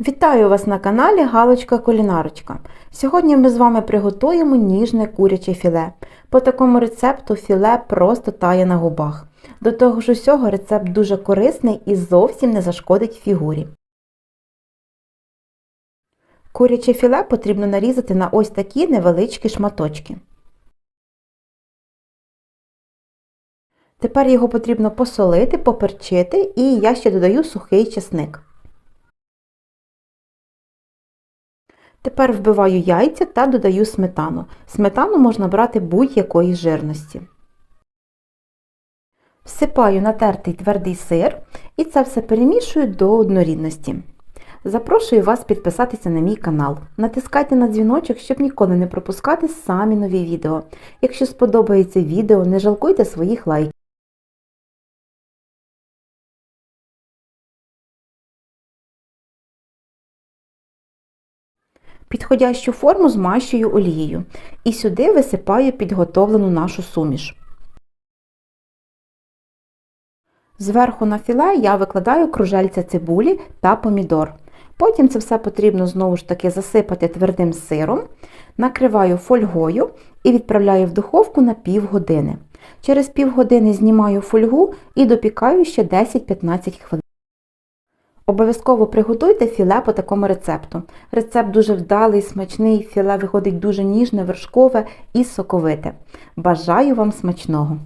Вітаю вас на каналі Галочка Кулінарочка. Сьогодні ми з вами приготуємо ніжне куряче філе. По такому рецепту філе просто тає на губах. До того ж усього рецепт дуже корисний і зовсім не зашкодить фігурі. Куряче філе потрібно нарізати на ось такі невеличкі шматочки. Тепер його потрібно посолити, поперчити і я ще додаю сухий чесник. Тепер вбиваю яйця та додаю сметану. Сметану можна брати будь-якої жирності. Всипаю натертий твердий сир і це все перемішую до однорідності. Запрошую вас підписатися на мій канал. Натискайте на дзвіночок, щоб ніколи не пропускати самі нові відео. Якщо сподобається відео, не жалкуйте своїх лайків. Підходящу форму змащую олією і сюди висипаю підготовлену нашу суміш. Зверху на філе я викладаю кружельця цибулі та помідор. Потім це все потрібно знову ж таки засипати твердим сиром, накриваю фольгою і відправляю в духовку на півгодини. Через півгодини знімаю фольгу і допікаю ще 10-15 хвилин. Обов'язково приготуйте філе по такому рецепту. Рецепт дуже вдалий, смачний, філе виходить дуже ніжне, вершкове і соковите. Бажаю вам смачного!